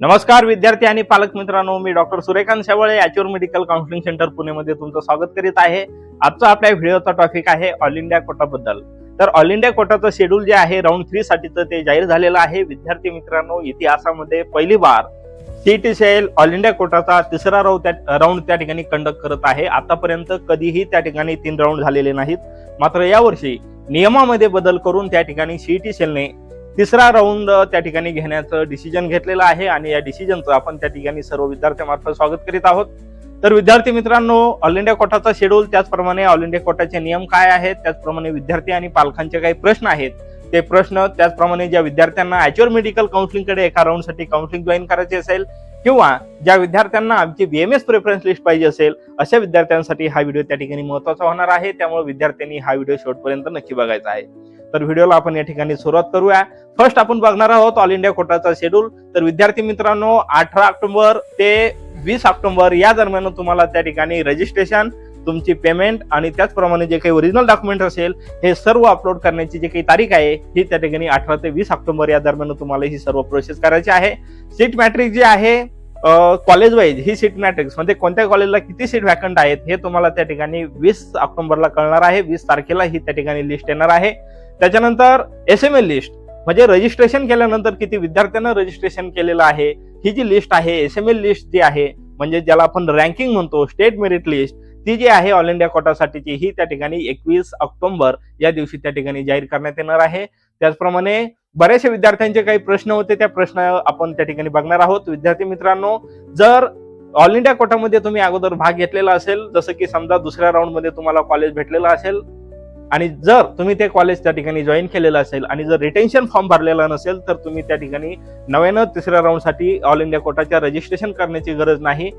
नमस्कार विद्यार्थी आणि पालक मित्रांनो मी डॉक्टर सुरेखांत शेवळे याचूर मेडिकल काउन्सिलिंग सेंटर पुणेमध्ये तुमचं स्वागत करीत आहे. आजचा आपल्या व्हिडिओचा टॉपिक आहे ऑल इंडिया कोटाबद्दल तर ऑल इंडिया कोटाचं शेड्यूल जे आहे राऊंड थ्री साठीचं ते जाहीर झालेलं आहे. विद्यार्थी मित्रांनो इतिहासामध्ये पहिली बार सीटी सेल ऑल इंडिया कोटाचा तिसरा राऊंड त्या राऊंड त्या ठिकाणी कंडक्ट करत आहे. आतापर्यंत कधीही त्या ठिकाणी तीन राऊंड झालेले नाहीत. मात्र यावर्षी नियमामध्ये बदल करून त्या ठिकाणी सीईटी सेलने तिसरा राऊंड त्या ठिकाणी घेण्याचं डिसिजन घेतलेलं आहे आणि या डिसिजनचं आपण त्या ठिकाणी सर्व विद्यार्थ्यांमार्फत स्वागत करीत आहोत. तर विद्यार्थी मित्रांनो ऑल इंडिया कोटाचा शेड्यूल त्याचप्रमाणे ऑल इंडिया कोटाचे नियम काय आहेत त्याचप्रमाणे विद्यार्थी आणि पालकांचे काही प्रश्न आहेत. ते प्रश्न त्याचप्रमाणे ज्या विद्यार्थ्यांना अॅच्युअर मेडिकल काउन्सिलिंगकडे एका राऊंडसाठी काउन्सिलिंग जॉईन करायचे असेल किंवा ज्या विद्यार्थ्यांना आमची बीएमएस प्रेफरन्स लिस्ट पाहिजे असेल अशा विद्यार्थ्यांसाठी हा व्हिडिओ त्या ठिकाणी महत्त्वाचा होणार आहे. त्यामुळे विद्यार्थ्यांनी हा व्हिडिओ शेवटपर्यंत नक्की बघायचा आहे. तर व्हिडिओला आपण या ठिकाणी सुरुवात करूया. फर्स्ट आपण बघणार आहोत ऑल इंडिया कोटाचा शेड्यूल तर विद्यार्थी मित्रांनो अठरा ऑक्टोबर ते वीस ऑक्टोबर या दरम्यान तुम्हाला त्या ठिकाणी रजिस्ट्रेशन तुमची पेमेंट आणि त्याचप्रमाणे जे काही ओरिजिनल डॉक्युमेंट असेल हे सर्व अपलोड करण्याची जी काही तारीख आहे ही त्या ठिकाणी अठरा ते वीस ऑक्टोबर या दरम्यान तुम्हाला ही सर्व प्रोसेस करायची आहे. सीट मॅट्रिक जी आहे कॉलेज वाईज ही सीट मॅट्रिक्स म्हणजे कोणत्या कॉलेजला किती सीट व्हॅकंट आहेत हे तुम्हाला त्या ठिकाणी वीस ऑक्टोबरला कळणार आहे. वीस तारखेला ही त्या ठिकाणी लिस्ट येणार आहे. त्याच्यानंतर एस एम एल लिस्ट म्हणजे रजिस्ट्रेशन केल्यानंतर किती विद्यार्थ्यांना रजिस्ट्रेशन केलेलं आहे ही जी लिस्ट आहे एस एम एल लिस्ट जी आहे म्हणजे ज्याला आपण रँकिंग म्हणतो स्टेट मेरिट लिस्ट ती जी आहे ऑल इंडिया कोटासाठीची ही त्या ठिकाणी एकवीस ऑक्टोबर या दिवशी त्या ठिकाणी जाहीर करण्यात येणार आहे. त्याचप्रमाणे बऱ्याचशा विद्यार्थ्यांचे काही प्रश्न होते त्या प्रश्न आपण त्या ठिकाणी बघणार आहोत. विद्यार्थी मित्रांनो जर ऑल इंडिया कोटामध्ये तुम्ही अगोदर भाग घेतलेला असेल जसं की समजा दुसऱ्या राऊंडमध्ये तुम्हाला कॉलेज भेटलेलं असेल आणि जर तुम्ही ते कॉलेज त्या ठिकाणी जॉईन केलेलं असेल आणि जर रिटेन्शन फॉर्म भरलेला नसेल तर तुम्ही त्या ठिकाणी नव्यानं तिसऱ्या राऊंडसाठी ऑल इंडिया कोटाच्या रजिस्ट्रेशन करण्याची गरज नाही.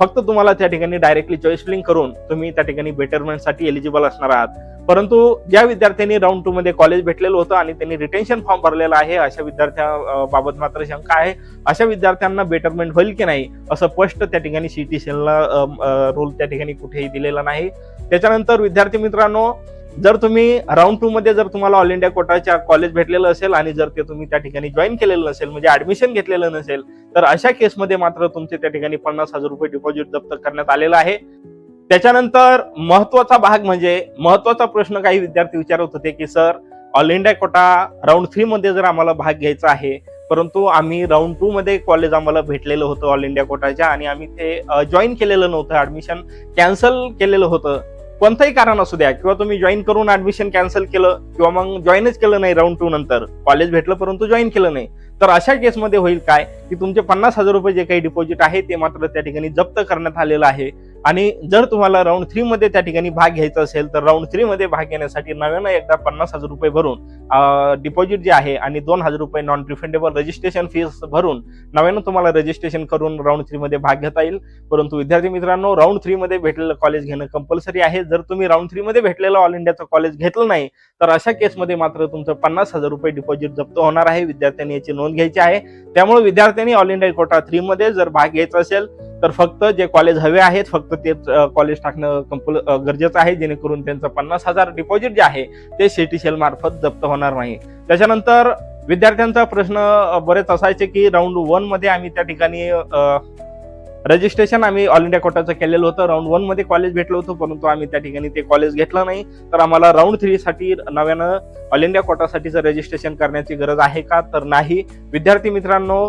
फक्त तुम्हाला त्या ठिकाणी डायरेक्टली चॉईस फिलिंग करून तुम्ही त्या ठिकाणी बेटरमेंटसाठी एलिजिबल असणार आहात. परंतु ज्या विद्यार्थ्यांनी राऊंड टू मध्ये कॉलेज भेटलेलं होतं आणि त्यांनी रिटेन्शन फॉर्म भरलेला आहे अशा विद्यार्थ्याबाबत मात्र शंका आहे अशा विद्यार्थ्यांना बेटरमेंट होईल की नाही असं स्पष्ट त्या ठिकाणी सीटी सेलला रोल त्या ठिकाणी कुठेही दिलेला नाही. त्याच्यानंतर विद्यार्थी मित्रांनो जर तुम्ही राऊंड टू मध्ये जर तुम्हाला ऑल इंडिया कोटाच्या कॉलेज भेटलेलं असेल आणि जर ते तुम्ही त्या ठिकाणी जॉईन केलेलं नसेल म्हणजे ऍडमिशन घेतलेलं नसेल तर अशा केसमध्ये मात्र तुमचे त्या ठिकाणी पन्नास हजार रुपये डिपॉझिट जप्त करण्यात आलेलं आहे. त्याच्यानंतर महत्त्वाचा भाग म्हणजे महत्त्वाचा प्रश्न काही विद्यार्थी विचारत होते की sir all India quota round three मध्ये जर आम्हाला भाग घ्यायचा आहे परंतु आम्ही राऊंड टू मध्ये कॉलेज आम्हाला भेटलेलं होतं ऑल इंडिया कोटाच्या आणि आम्ही ते जॉईन केलेलं नव्हतं ऍडमिशन कॅन्सल केलेलं होतं कोणतंही कारण असू द्या किंवा तुम्ही जॉईन करून ऍडमिशन कॅन्सल केलं किंवा मग जॉईनच केलं नाही राऊंड टू नंतर कॉलेज भेटलं परंतु जॉईन केलं नाही तर अशा केसमध्ये होईल काय? की तुमचे पन्नास हजार रुपये जे काही डिपॉझिट आहे ते मात्र त्या ठिकाणी जप्त करण्यात आलेलं आहे. आणि जर तुम्हाला राऊंड थ्री मध्ये त्या ठिकाणी भाग घ्यायचा असेल तर राऊंड थ्री मध्ये भाग घेण्यासाठी नव्यानं एकदा पन्नास हजार रुपये भरून डिपॉझिट जे आहे आणि दोन हजार रुपये नॉन रिफंडेबल रजिस्ट्रेशन फीस भरून नव्यानं तुम्हाला रजिस्ट्रेशन करून राऊंड थ्री मध्ये भाग घेता येईल. परंतु विद्यार्थी मित्रांनो राऊंड थ्री मध्ये भेटलेलं कॉलेज घेणं कंपल्सरी आहे. जर तुम्ही राऊंड थ्री मध्ये भेटलेलं ऑल इंडियाचं कॉलेज घेतलं नाही तर अशा केसमध्ये मात्र तुमचं पन्नास हजार रुपये डिपॉझिट जप्त होणार आहे. विद्यार्थ्यांनी याची नोंद घ्यायची आहे. त्यामुळे विद्यार्थ्यांनी ऑल इंडिया कोटा थ्री मध्ये जर भाग घ्यायचा असेल तर फक्त जे कॉलेज हवे आहेत फक्त तेच कॉलेज टाकणं कंपल गरजेचं आहे. जेणेकरून त्यांचं पन्नास हजार डिपॉझिट जे आहे ते शेल मार्फत जप्त होणार नाही. त्याच्यानंतर विद्यार्थ्यांचा प्रश्न बरेच असायचे की राऊंड वनमध्ये आम्ही त्या ठिकाणी रजिस्ट्रेशन आम्ही ऑल इंडिया कोटाचं केलेलं होतं. राऊंड वनमध्ये कॉलेज भेटलं होतं परंतु आम्ही त्या ठिकाणी ते कॉलेज घेतलं नाही. तर आम्हाला राऊंड थ्री साठी नव्यानं ऑल इंडिया कोटासाठीचं रजिस्ट्रेशन करण्याची गरज आहे का? तर नाही. विद्यार्थी मित्रांनो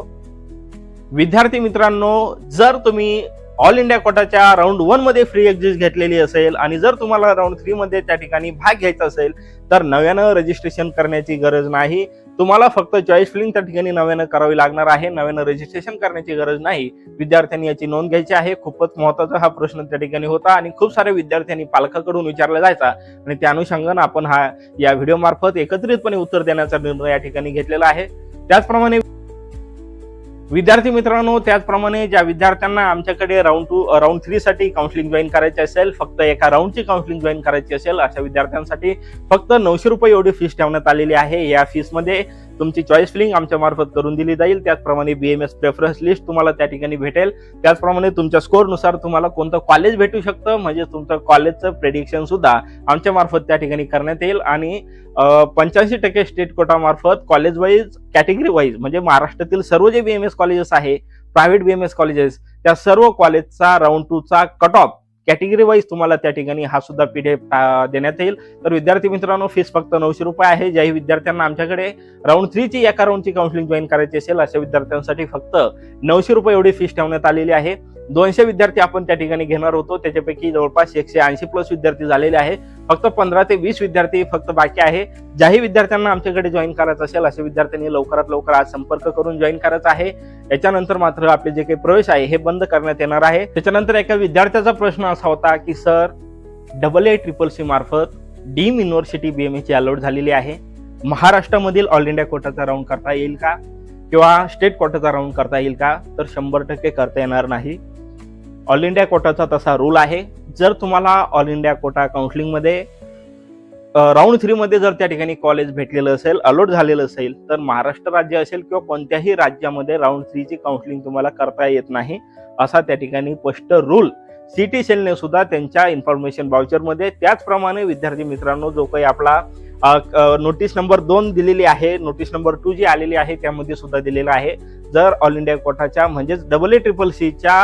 विद्यार्थी मित्रांनो जर तुम्ही ऑल इंडिया कोटाच्या राऊंड वनमध्ये फ्री एक्झिट घेतलेली असेल आणि जर तुम्हाला राऊंड थ्री मध्ये त्या ठिकाणी भाग घ्यायचा असेल तर नव्यानं रजिस्ट्रेशन करण्याची गरज नाही. तुम्हाला फक्त चॉईस फिलिंग त्या ठिकाणी नव्यानं करावी लागणार आहे नव्यानं रजिस्ट्रेशन करण्याची गरज नाही. विद्यार्थ्यांनी याची नोंद घ्यायची आहे. खूपच महत्त्वाचा हा प्रश्न त्या ठिकाणी होता आणि खूप साऱ्या विद्यार्थ्यांनी पालकाकडून विचारला जायचा आणि त्या अनुषंगानं आपण हा या व्हिडिओ मार्फत एकत्रितपणे उत्तर देण्याचा निर्णय या ठिकाणी घेतलेला आहे. त्याचप्रमाणे विद्यार्थी मित्रांनो त्याचप्रमाणे ज्या विद्यार्थ्यांना आमच्याकडे राऊंड टू राऊंड थ्री साठी काउन्सिलिंग जॉईन करायची असेल फक्त एका राऊंडची काउन्सिलिंग जॉईन करायची असेल अशा विद्यार्थ्यांसाठी फक्त नऊशे रुपये एवढी फीस ठेवण्यात आलेली आहे. या फीसमध्ये तुमची चॉईस फिलिंग आमच्या मार्फत करून दिली जाईल. त्याचप्रमाणे B M S preference list तुम्हाला त्या ठिकाणी भेटेल. त्याचप्रमाणे तुमच्या स्कोअरनुसार तुम्हाला कोणतं कॉलेज भेटू शकतं? म्हणजे तुमचं कॉलेजचं प्रेडिक्शन सुद्धा आमच्या मार्फत त्या ठिकाणी करण्यात येईल. आणि पंच्याऐंशी टक्के स्टेट कोटामार्फत कॉलेज वाईज कॅटेगरी वाईज म्हणजे महाराष्ट्रातील सर्व जे बी एम एस कॉलेजेस आहे private B M S colleges त्या सर्व कॉलेजचा राऊंड टूचा कट ऑफ कॅटेगरी वाईज तुम्हाला त्या ठिकाणी हा सुद्धा पीडीएफ देण्यात येईल. तर विद्यार्थी मित्रांनो फीस फक्त नऊशे रुपये आहे. ज्याही विद्यार्थ्यांना आमच्याकडे राऊंड थ्रीची एका राऊंडची काउन्सिलिंग जॉईन करायची असेल अशा विद्यार्थ्यांसाठी फक्त नऊशे रुपये एवढी फीस ठेवण्यात आलेली आहे. दोनशे विद्यार्थी आपण त्या ठिकाणी घेणार होतो. त्याच्यापैकी जवळपास एकशे ऐंशी प्लस विद्यार्थी झालेले आहे. फक्त पंधरा ते वीस विद्यार्थी फक्त बाकी आहे. ज्याही विद्यार्थ्यांना आमच्याकडे जॉईन करायचं असेल अशा विद्यार्थ्यांनी लवकरात लवकर आज संपर्क करून जॉईन करायचं आहे. याच्यानंतर मात्र आपले जे काही प्रवेश आहे हे बंद करण्यात येणार आहे. त्याच्यानंतर एका विद्यार्थ्याचा प्रश्न असा होता की sir double A triple C मार्फत डीम युनिव्हर्सिटी एम एची अलॉट झालेली आहे. महाराष्ट्रामधील ऑल इंडिया कोटाचा राऊंड करता येईल का? किंवा स्टेट कोटाचा राऊंड करता येईल का? तर शंभर टक्के करता येणार नाही. ऑल इंडिया कोटाचा तसा रूल आहे. जर तुम्हाला ऑल इंडिया कोटा काउन्सिलिंगमध्ये राऊंड थ्रीमध्ये जर त्या ठिकाणी कॉलेज भेटलेलं असेल अलॉट झालेलं असेल तर महाराष्ट्र राज्य असेल किंवा कोणत्याही राज्यामध्ये राऊंड थ्रीची काउन्सिलिंग तुम्हाला करता येत नाही असा त्या ठिकाणी स्पष्ट रूल सिटी सेलने सुद्धा त्यांच्या इन्फॉर्मेशन बाउचरमध्ये त्याचप्रमाणे विद्यार्थी मित्रांनो जो काही आपला नोटीस नंबर दोन दिलेली आहे नोटीस नंबर टू जी आलेली आहे त्यामध्ये सुद्धा दिलेला आहे. जर ऑल इंडिया कोटाच्या म्हणजेच डबल ए ट्रिपल सीच्या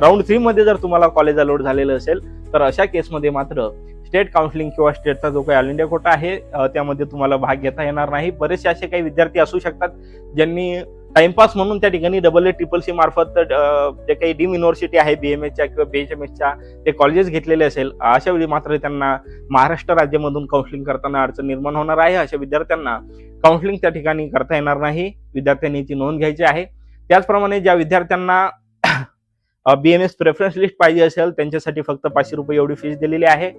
राऊंड थ्री मध्ये जर तुम्हाला कॉलेज अलोड झालेलं असेल तर अशा केसमध्ये मात्र स्टेट काउन्सिलिंग किंवा स्टेटचा जो काही ऑल इंडिया कोटा आहे त्यामध्ये तुम्हाला भाग घेता येणार नाही. बरेचसे असे काही विद्यार्थी असू शकतात ज्यांनी टाइमपास म्हणून त्या ठिकाणी डबल ए ट्रिपल सी मार्फत जे काही डीम युनिव्हर्सिटी आहे बी एम बीएमएसच्या किंवा बी एच एम एसच्या ते कॉलेजेस घेतलेले असेल अशा वेळी मात्र त्यांना महाराष्ट्र राज्यामधून काउन्सिलिंग करताना अडचण निर्माण होणार आहे. अशा विद्यार्थ्यांना काउन्सिलिंग त्या ठिकाणी करता येणार नाही. विद्यार्थ्यांनी ती नोंद घ्यायची आहे. त्याचप्रमाणे ज्या विद्यार्थ्यांना बीएमएस प्रेफरन्स लिस्ट पाहिजे असेल त्यांच्यासाठी फक्त पाचशे रुपये एवढी फीस दिलेली आहे.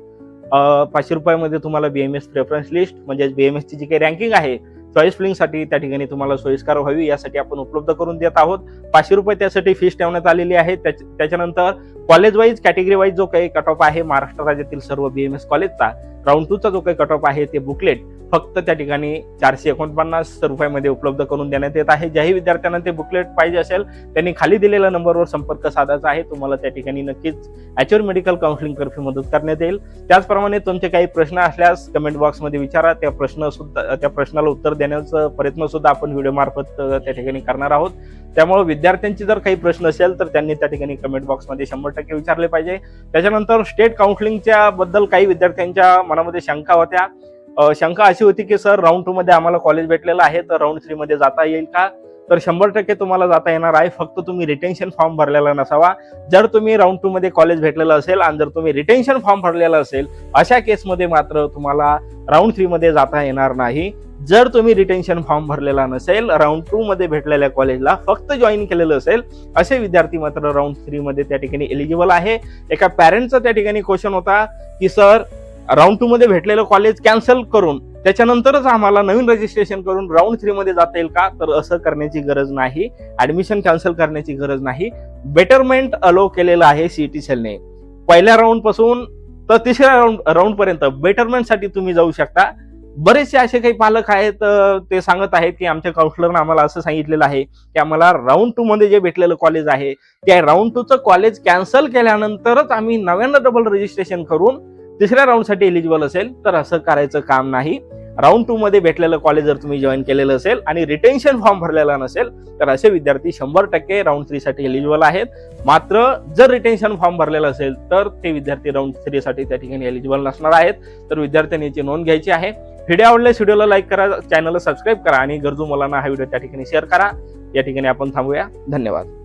पाचशे रुपयामध्ये तुम्हाला बीएमएस प्रेफरन्स लिस्ट म्हणजे बीएमएसची जी काही रँकिंग आहे चॉईस फिलिंगसाठी त्या ठिकाणी तुम्हाला सोयीस्कार व्हावी यासाठी आपण उपलब्ध करून देत आहोत. पाचशे रुपये त्यासाठी फीस ठेवण्यात आलेली आहे. त्याच्यानंतर कॉलेज वाईज कॅटेगरी वाईज जो काही कट ऑफ आहे महाराष्ट्र राज्यातील सर्व बीएमएस कॉलेजचा राऊंड टू चा जो काही कट ऑफ आहे ते बुकलेट फक्त त्या ठिकाणी चारशे एकोणपन्नास रुपयामध्ये उपलब्ध करून देण्यात येत आहे. ज्याही विद्यार्थ्यांना ते बुकलेट पाहिजे असेल त्यांनी खाली दिलेल्या नंबरवर संपर्क साधायचा आहे. तुम्हाला त्या ठिकाणी नक्कीच ॲच्युअर मेडिकल काउन्सिलिंग तर्फे मदत करण्यात येईल. त्याचप्रमाणे तुमचे काही प्रश्न असल्यास कमेंट बॉक्समध्ये विचारा. त्या प्रश्न सुद्धा त्या प्रश्नाला उत्तर देण्याचा प्रयत्न सुद्धा आपण व्हिडिओ मार्फत त्या ठिकाणी करणार आहोत. त्यामुळे विद्यार्थ्यांचे जर काही प्रश्न असेल तर त्यांनी त्या ठिकाणी कमेंट बॉक्समध्ये शंभर टक्के विचारले पाहिजे. त्याच्यानंतर स्टेट काउन्सिलिंगच्या बद्दल काही विद्यार्थ्यांच्या मनामध्ये शंका होत्या. शंका अशी होती की सर राऊंड टू मध्ये आम्हाला कॉलेज भेटलेलं आहे तर राऊंड थ्री मध्ये जाता येईल का? तर शंभर टक्के तुम्हाला जाता येणार आहे. फक्त तुम्ही रिटेन्शन फॉर्म भरलेला नसावा. जर तुम्ही राऊंड टू मध्ये कॉलेज भेटलेलं असेल आणि जर तुम्ही रिटेन्शन फॉर्म भरलेला असेल अशा केसमध्ये मात्र तुम्हाला राऊंड थ्री मध्ये जाता येणार नाही. जर तुम्ही रिटेन्शन फॉर्म भरलेला नसेल राऊंड टू मध्ये भेटलेल्या कॉलेजला फक्त जॉईन केलेलं असेल असे विद्यार्थी मात्र राऊंड थ्री मध्ये त्या ठिकाणी एलिजिबल आहे. एका पॅरेंटचा त्या ठिकाणी क्वेश्चन होता की सर राऊंड टू मध्ये भेटलेलं कॉलेज कॅन्सल करून त्याच्यानंतरच आम्हाला नवीन रजिस्ट्रेशन करून राऊंड थ्री मध्ये जाता येईल का? तर असं करण्याची गरज नाही. ऍडमिशन कॅन्सल करण्याची गरज नाही. बेटरमेंट अलो केलेलं आहे सीईटी सेलने पहिल्या राऊंडपासून तर तिसऱ्या राऊंड राऊंड पर्यंत बेटरमेंटसाठी तुम्ही जाऊ शकता. बरेचसे असे काही पालक आहेत ते सांगत आहेत की आमच्या काउन्सिलरनं आम्हाला असं सांगितलेलं आहे की आम्हाला राऊंड टू मध्ये जे भेटलेलं कॉलेज आहे त्या राऊंड टूचं कॉलेज कॅन्सल केल्यानंतरच आम्ही नव्यानं डबल रजिस्ट्रेशन करून तिसऱ्या राऊंडसाठी एलिजिबल असेल तर असं करायचं काम नाही. राऊंड टू मध्ये भेटलेलं कॉलेज जर तुम्ही जॉईन केलेलं असेल आणि रिटेन्शन फॉर्म भरलेला नसेल तर असे विद्यार्थी शंभर टक्के राऊंड थ्री साठी एलिजिबल आहेत. मात्र जर रिटेन्शन फॉर्म भरलेला असेल तर ते विद्यार्थी राऊंड थ्री साठी त्या ठिकाणी एलिजिबल नसणार आहेत. तर विद्यार्थ्यांनी याची नोंद घ्यायची आहे. व्हिडिओ आवडल्यास व्हिडिओला लाईक करा चॅनलला सबस्क्राईब करा आणि गरजू मुलांना हा व्हिडिओ त्या ठिकाणी शेअर करा. या ठिकाणी आपण थांबूया. धन्यवाद.